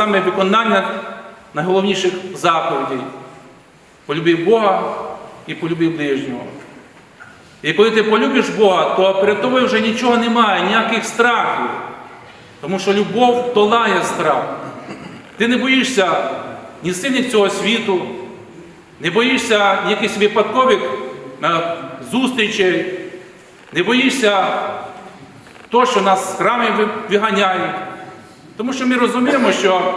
саме виконання найголовніших заповідей. Полюби Бога і полюби ближнього. І коли ти полюбиш Бога, то перед тобою вже нічого немає, ніяких страхів. Тому що любов долає страх. Ти не боїшся ні сильних цього світу, не боїшся якихось випадкових е, зустрічей, не боїшся того, що нас з храмів виганяють. Тому що ми розуміємо, що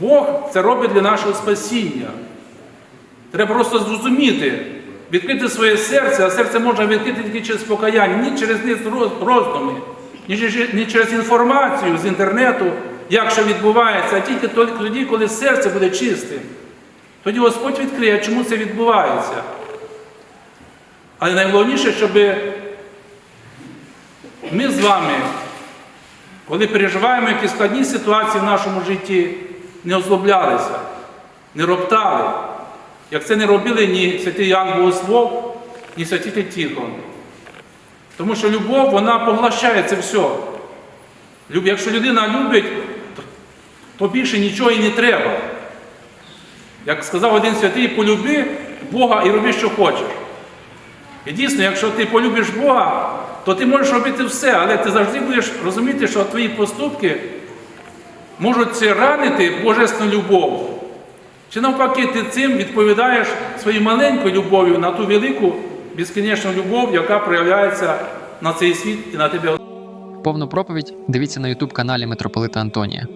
Бог це робить для нашого спасіння. Треба просто зрозуміти, відкрити своє серце, а серце можна відкрити тільки через покаяння, ні через роздуми, ні через, інформацію з інтернету, як що відбувається, а тільки тоді, коли серце буде чистим. Тоді Господь відкриє, чому це відбувається. Але найголовніше, щоб ми з вами, коли переживаємо якісь складні ситуації в нашому житті, не озлоблялися, не роптали, як це не робили ні святий Ян Богослов, ні святий Тихон. Тому що любов, вона поглощає це все. Якщо людина любить, то більше нічого і не треба. Як сказав один святий, полюби Бога і роби, що хочеш. І дійсно, якщо ти полюбиш Бога, то ти можеш робити все, але ти завжди будеш розуміти, що твої поступки можуть ранити божественну любов. Чи навпаки, ти цим відповідаєш своєю маленькою любов'ю на ту велику безкінечну любов, яка проявляється на цей світ і на тебе. Повну проповідь дивіться на ютуб каналі митрополита Антонія.